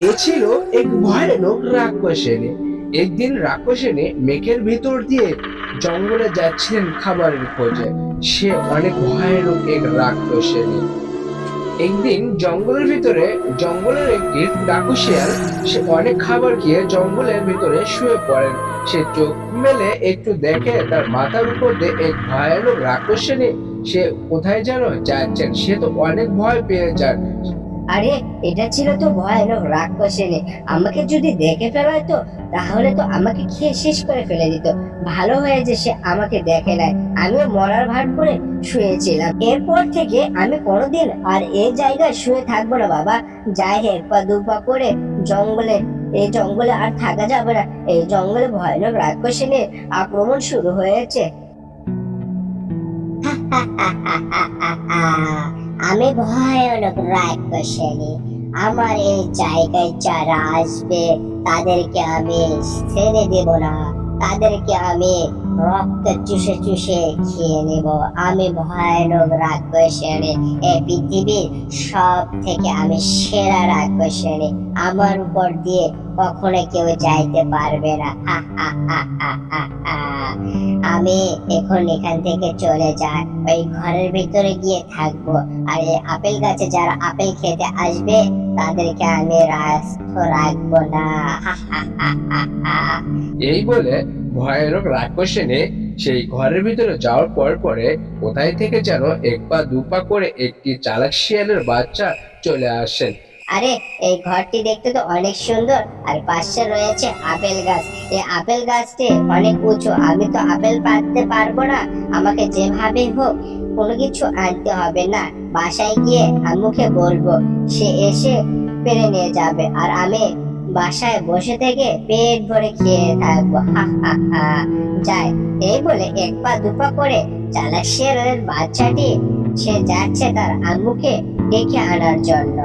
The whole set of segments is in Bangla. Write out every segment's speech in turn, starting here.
এ ছিল এক ভয়ানক রাক্ষসেনী। একদিন রাক্ষসেনী মেঘের ভিতর দিয়ে জঙ্গলে যাচ্ছিলেন খাবারের খোঁজে। সে অনেক ভয়ানক এক রাক্ষসেনী। একদিন জঙ্গলের ভিতরে, জঙ্গলের একটি ডাকু শিয়াল সে অনেক খাবার খেয়ে জঙ্গলের ভিতরে শুয়ে পড়েন। সে চোখ মেলে একটু দেখে তার মাথার উপর দিয়ে এক ভয়ানক রাক্ষসেনী সে কোথায় যেন যাচ্ছেন। সে তো অনেক ভয় পেয়ে যান। আরে এটা ছিল তো ভয়ানক রাক্ষসেনী আমাকে যদি দেখে ফেলায় তো তাহলে তো আমাকে খেয়ে শেষ করে ফেলে দিত। ভালো হয়ে যে সে আমাকে দেখে নাই। আমিও মরার ভান করে শুয়েছিলাম। এরপর থেকে আমি কোনোদিন আর এই জায়গায় শুয়ে থাকব না বাবা। যাই এক পা দু পা করে জঙ্গলে এই জঙ্গলে আর থাকা যাবে না। এই জঙ্গলে ভয়ানক রাক্ষসেনীর আক্রমণ শুরু হয়েছে। আমি ভয়ানক রাক্ষসেনী আমার এই জায়গায় যারা আসবে, তাদেরকে আমি ছেড়ে দেব না। তাদেরকে আমি রক্ত চুষে চুষে খেয়ে নেব। আমি ভয়ানক রাক্ষসেনী এই পৃথিবীর সব থেকে আমি সেরা রাক্ষসেনী আমার উপর দিয়ে কখনো কেউ যাইতে পারবে না। আমি এখন এখান থেকে চলে যাই। ওই ঘরের ভিতরে গিয়ে থাকব। আর এই আপেল গাছে যারা আপেল খেতে আসবে, তাদেরকে আমি রাখব না। এই বলে ভয়ানক রাক্ষসেনে সেই ঘরের ভিতরে যাওয়ার পর পরে কোথায় থেকে যেন এক পা, দু পা করে একটি চালাক শিয়ালের বাচ্চা চলে আসেন। আরে, এই ঘরটি দেখতে তো অনেক সুন্দর। আর পাশে রয়েছে আপেল গাছ। এই আপেল গাছটি অনেক উঁচু। আমি তো আপেল পাড়তে পারব না। আমাকে যেভাবে হোক, কোনো কিছু আনতে হবে না। বাসায় গিয়ে আম্মুকে বলব, সে এসে পেরে নিয়ে যাবে। আর আমি বাসায় বসে থেকে পেট ভরে খেয়ে থাকব। যায় এই বলে এক পা দুপা করে চালাক বাচ্চাটি, সে যাচ্ছে তার আঙ্গুকে ডেকে আনার জন্য।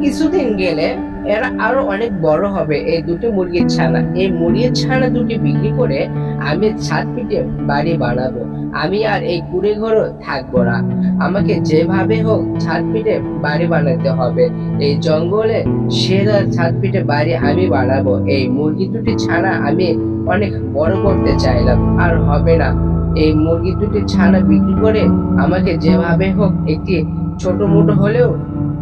কিছুদিন গেলে এরা আরও অনেক বড় হবে। এই দুটো মুরগির ছানা। এই মুরগির ছানা দুটি বিক্রি করে আমি ছাদ পিঠে বাড়ি বানাবো। আমি আর এই কুড়ে ঘরও থাকব না। আমাকে যেভাবে হোক ছাদ পিঠে বাড়ি বানাতে হবে। এই জঙ্গলে সেরা ছাদ পিঠে বাড়ি আমি বানাবো। এই মুরগি দুটি ছানা আমি অনেক বড় করতে চাইলাম। আর হবে না। এই মুরগি দুটি ছানা বিক্রি করে আমাকে যেভাবে হোক একটি ছোট মোটো হলেও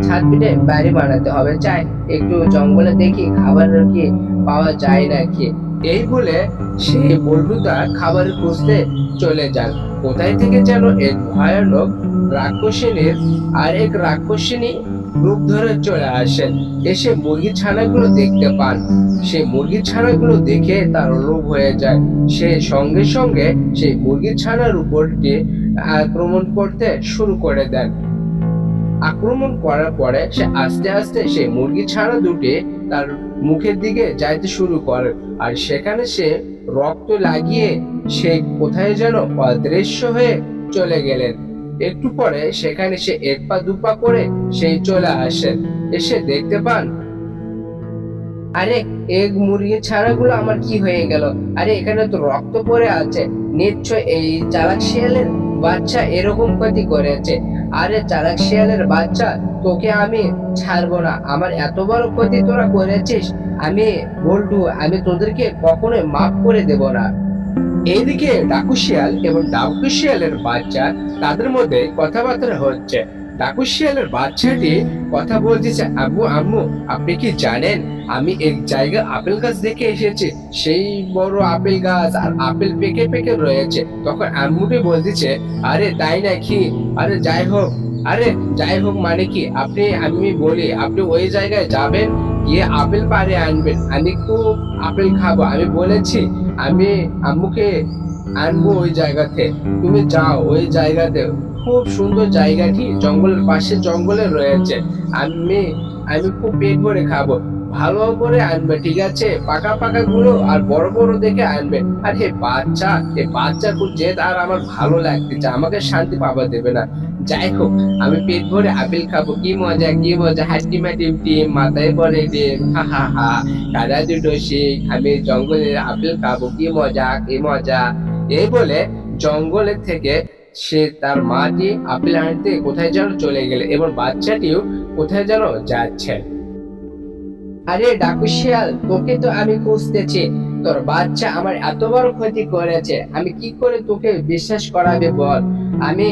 ছাদ পিঠে বাড়ি বানাতে হবে। চাই একটু জঙ্গলে দেখি খাবার কি পাওয়া যায় নাকি। এই বলে সেই বল্টুদা খাবার খুঁজতে চলে যান কোথায় থেকে যেন এক ভয়ানক রাক্ষসিনীর আর এক রাক্ষসিনী রূপ ধরে চলে আসেন এসে মুরগির ছানাগুলো দেখতে পান। সে মুরগির ছানাগুলো দেখে তার লোভ হয়ে যায়। সে সঙ্গে সঙ্গে সেই মুরগির ছানার উপরটি আক্রমণ করতে শুরু করে দেন। আক্রমণ করার পরে সে আস্তে আস্তে সে মুরগি ছাড়া দুটি তার মুখের দিকে যাইতে শুরু করে। আর সেখানে সে রক্ত লাগিয়ে সে কোথায় যেন অদৃশ্য হয়ে চলে গেলেন। একটু পরে সেখানে সে এক পা দু পা করে সেই চলে আসেন। এসে দেখতে পান, আরে, এক মুরগি ছাড়াগুলো আমার কি হয়ে গেল? আরে, এখানে তো রক্ত পড়ে আছে। নিশ্চয় এই চালাক শিয়ালের বাচ্চা এরকম ক্ষতি করেছে। আরে চালাক শিয়ালের বাচ্চা, তোকে আমি ছাড়বো না। আমার এত বড় ক্ষতি তোরা করেছিস, আমি বলটু, আমি তোদেরকে কখনোই মাফ করে দেব না। এইদিকে ডাকু শিয়াল এবং ডাকু শিয়ালের বাচ্চা তাদের মধ্যে কথাবার্তা হচ্ছে। ডাকু শিয়ালের বাচ্চাটি কথা বলতেছে আব্বু আম্মু, আপনি কি জানেন? আমি এক জায়গায় আপেল গাছ দেখে এসেছি। সেই বড় আপেল গাছ আর আপেল পেকে পেকে রয়েছে। তখন আম্মুটি বলতেছে, আরে, তাই নাকি? আরে, যাই হোক, আরে, যাই হোক মানে কি? আপনি, আমি বলি, আপনি ওই জায়গায় যাবেন, গিয়ে আপেল পাড়ে আনবেন। আমি খুব আপেল খাব। আমি বলেছি, আমি আম্মুকে আনব ওই জায়গাতে। তুমি যাও ওই জায়গাতে। খুব সুন্দর জায়গাটি জঙ্গলের পাশে জঙ্গলে রয়েছে। আমি আমি খুব পেট ভরে খাব। ভালো করে আনবে, ঠিক আছে? পাকা পাকা গুলো আর বড় বড় দেখে আনবে। আর হে বাচ্চা এ বাচ্চা, খুব জেদ আর আমার ভালো লাগতেছে। আমাকে শান্তি পাবা দেবে না। যাই হোক, আমি পেট ভরে আপেল খাব। কি মজা কি মজা। হাসি মাটি ডিম মাথায় পরে ডিম হা হা হা। কাদা দুটো শিখ, আমি জঙ্গলে আপেল খাব। কি মজা কি মজা। এই বলে জঙ্গলের থেকে সে তার মাটি আপেল আনতে কোথায় যেন চলে গেলে এবং বাচ্চাটিও কোথায় যেন যাচ্ছে। আরে ডাকু শিয়াল তোকে তো আমি খুঁজতেছি। তোর বাচ্চা আমার এত বড় ক্ষতি করেছে। আমি কি করে তোকে বিশ্বাস করাবে বল? আমি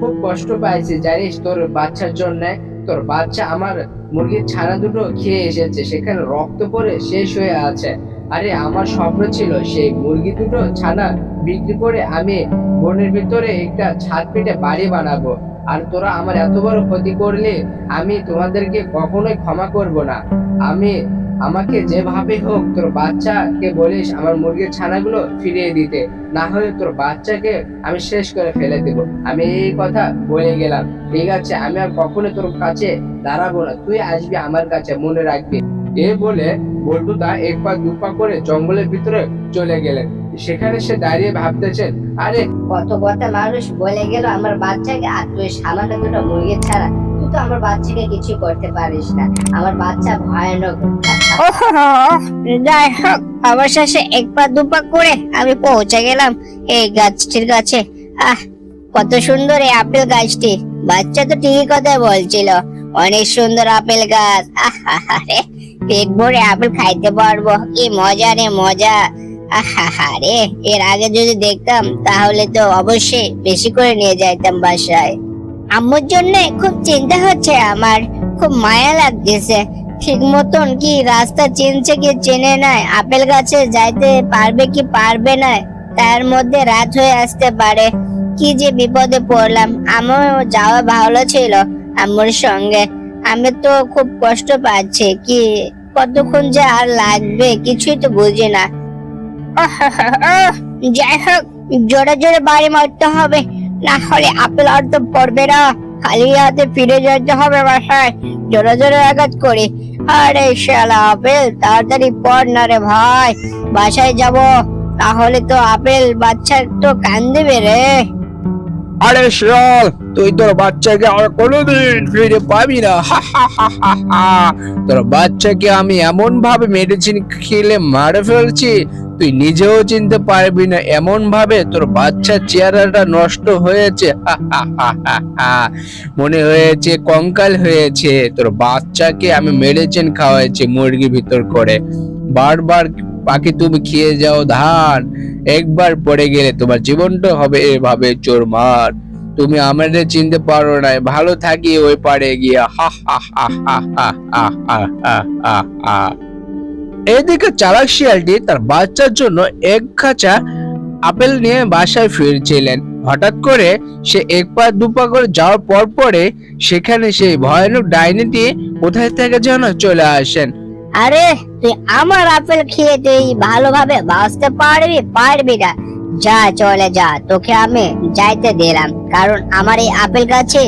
খুব কষ্ট পাইছি, জানিস তোর বাচ্চার জন্য। তোর বাচ্চা আমার মুরগির ছানা দুটো খেয়ে এসেছে, সেখানে রক্ত পরে শেষ হয়ে আছে। আরে, আমার স্বপ্ন ছিল সেই মুরগি দুটো ছানা বিক্রি করে আমি বনের ভিতরে একটা ছাদ পেটে বাড়ি বানাবো। আর তোরা আমার এত বড় ক্ষতি করলে আমি তোমাদেরকে কখনোই ক্ষমা করব না। আমি, আমাকে যেভাবে হোক তোর বাচ্চাকে বলিস আমার মুরগির ছানাগুলো ফিরিয়ে দিতে। না হলে তোর বাচ্চাকে আমি শেষ করে ফেলে দেব। আমি এই কথা বলে গেলাম। ঠিক আছে, আমি আর কখনো তোর কাছে দাঁড়াবো না। তুই আসবি আমার কাছে, মনে রাখবি। এ বলে বল্টুদা এক পা দু পা করে জঙ্গলের ভিতরে চলে গেলেন। সেখানে সে দাঁড়িয়ে ভাবতেছেন আরে কত কত মানুষ বলে গেল আমার বাচ্চাকে আর তুই সামান্য দুটো মুরগি ছাড়া তুই তো আমার বাচ্চাকে কিছু করতে পারিস না। আমার বাচ্চা ভয়ানক যাই হোক অবশেষে এক পা দু পা করে আমি পৌঁছে গেলাম এই গাছটির কাছে। আহ কত সুন্দর এই আপেল গাছটি। বাচ্চা তো ঠিকই কথা বলছিল। অনেক সুন্দর আপেল গাছ। আরে পেট ভরে আপেল খাইতে পারব। কি মজা রে, মজা। আরে এর আগে যদি দেখতাম, তাহলে তো অবশ্যই বেশি করে নিয়ে যাইতাম বাসায়। আম্মুর জন্য খুব চিন্তা হচ্ছে আমার, খুব মায়া লাগতেছে। ঠিক মতন কি রাস্তা চিনছে কি চেনে নাই, আপেল গাছে যাইতে পারবে কি পারবে না, তার মধ্যে রাত হয়ে আসতে পারে। কি যে বিপদে পড়লাম আমার যাওয়া ভালো ছিল আম্মুর সঙ্গে। আমি তো খুব কষ্ট পাচ্ছি কি কতক্ষণ যে আর লাগবে কিছুই তো বুঝি না। যাই হোক, জোরে জোরে বাড়ি মারতে হবে, না হলে আপেল আর তো পড়বে না। খালি হাতে ফিরে যেতে হবে বাসায়, জোরে জোরে আঘাত করে। আরে শালা আপেল, তাড়াতাড়ি পড় না রে ভাই, বাসায় যাব তাহলে তো আপেল বাচ্চার তো কান দেবে রে। আরে শিয়াল, তুই তোর বাচ্চাকে আর কোনোদিন ফিরে পাবি না। তোর বাচ্চাকে আমি এমন ভাবে মেডিসিন খেলে মারে ফেলছি, তুই নিজেও চিনতে পারবি না। এমন ভাবে তোর বাচ্চার চেহারাটা নষ্ট হয়েছে। মনে হয়েছে, কঙ্কাল হয়েছে। তোর বাচ্চাকে আমি মেডিসিন খাওয়াইছি মুরগি ভিতর করে। বারবার পাখি তুমি খেয়ে যাও ধান। একবার পড়ে গেলে তোমার জীবনটা হবে এভাবে চোরমার। তুমি আমাদের চিনতে পারো না, ভালো থাকি ওই পারে গিয়ে। হা হা হা হা হা হা হা হা। এদিকে চালাক শিয়ালটি তার বাচ্চার জন্য এক খাঁচা আপেল নিয়ে বাসায় ফিরছিলেন। হঠাৎ করে সে এক পা দু পা করে যাওয়ার পর পরে সেখানে সেই ভয়ানক ডাইনিটি কোথায় থেকে যেন চলে আসেন। আরে, তুই আমার আপেল খেয়ে তুই ভালোভাবে বাঁচতে পারবি পারবি না। যা, চলে যা, তোকে আমি যাইতে দিলাম। কারণ আমার এই আপেল গাছে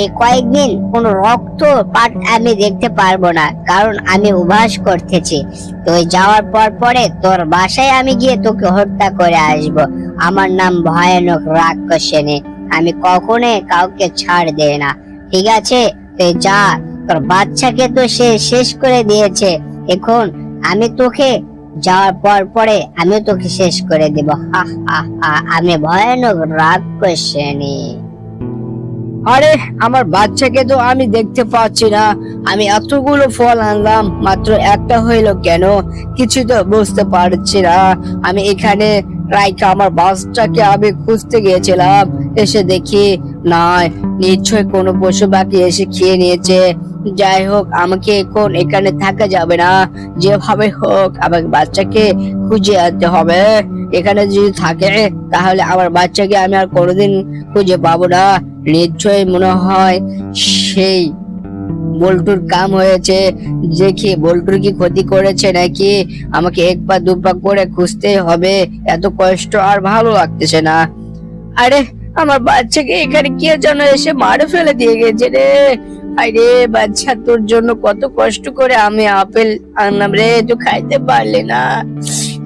এই কয়েকদিন কোনো রক্ত পাট আমি দেখতে পারব না, কারণ আমি উভাস করতেছি। তুই যাওয়ার পর পরে তোর বাসায় আমি গিয়ে তোকে হত্যা করে আসব। আমার নাম ভয়ানক রাক্ষসেনী। আমি কখনোই কাউকে ছাড় দেই না। ঠিক আছে? তুই যা তোর বাচ্চাকে তো সে শেষ করে দিয়েছে। এখন আমি তোকে যাওয়ার পর পরে আমিও তোকে শেষ করে দেব। হা হা হা, আমি ভয়ানক রাগ রাক্ষসেনী আরে, আমার বাচ্চাকে তো আমি দেখতে পাচ্ছি না। আমি এতগুলো ফল আনলাম, মাত্র একটা হইল কেন? কিছু তো বুঝতে পারছি না। আমি এখানে রাইকা আমার বাচ্চাকে আমি খুঁজতে গিয়েছিলাম। এসে দেখি নয় নিশ্চয় কোনো পশু পাখি এসে খেয়ে নিয়েছে। যাই হোক আমাকে এখন এখানে থাকা যাবে না। যেভাবে হোক, আমাকে বাচ্চাকে খুঁজে আনতে হবে। এখানে যদি থাকে, তাহলে আমার বাচ্চাকে আমি আর কোনোদিন খুঁজে পাবো না। নিশ্চয়ই মনে হয় সেই বল্টুর কাম হয়েছে। দেখি, বল্টুর কি ক্ষতি করেছে নাকি? আমাকে এক পা, দু পা করে খুঁজতে হবে। এত কষ্ট আর ভালো লাগতেছে না। আরে, আমার বাচ্চাকে এখানে কে যেন এসে মারে ফেলে দিয়ে গেছে রে। আরে বাচ্চা, তোর জন্য কত কষ্ট করে আমি আপেল আনলাম রে তুই খাইতে পারলি না।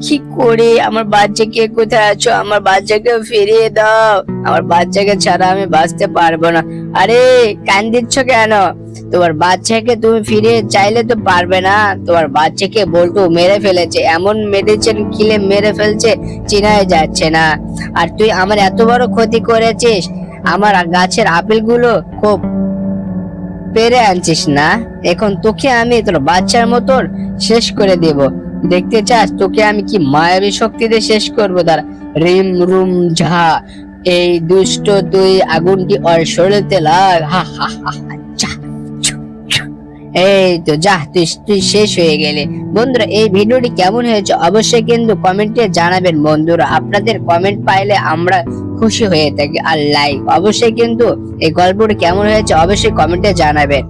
কি করে? আমার বাচ্চাকে কোথায় আছো? আমার বাচ্চাকে ফিরিয়ে দাও। আমার বাচ্চাকে ছাড়া আমি বাঁচতে পারব না। আরে, কান্দিচ্ছ কেন? তোমার বাচ্চাকে তুমি ফিরিয়ে চাইলে তো পারবে না। তোমার বাচ্চাকে বল্টু মেরে ফেলেছে। এমন মেডিসিন কিলে মেরে ফেলছে, চিনাই যাচ্ছে না। আর তুই আমার এত বড় ক্ষতি করেছিস। আমার গাছের আপেলগুলো খুব পেরে আনছিস না? এখন তোকে আমি তোর বাচ্চার মতন শেষ করে দেব। দেখতে চাস, তোকে আমি কি মায়াবী শক্তিতে শেষ করব? তার রিম রুম ঝা, এই দুষ্ট তুই আগুনটি ওর শরীরতে লাগ হা হা হা হা। এই তো যাহ তুই তুই শেষ হয়ে গেলে। বন্ধুরা, এই ভিডিওটি কেমন হয়েছে অবশ্যই কিন্তু কমেন্টে জানাবেন। বন্ধুরা, আপনাদের কমেন্ট পাইলে আমরা খুশি হয়ে থাকি। আর লাইক অবশ্যই কিন্তু এই গল্পটি কেমন হয়েছে অবশ্যই কমেন্টে জানাবেন।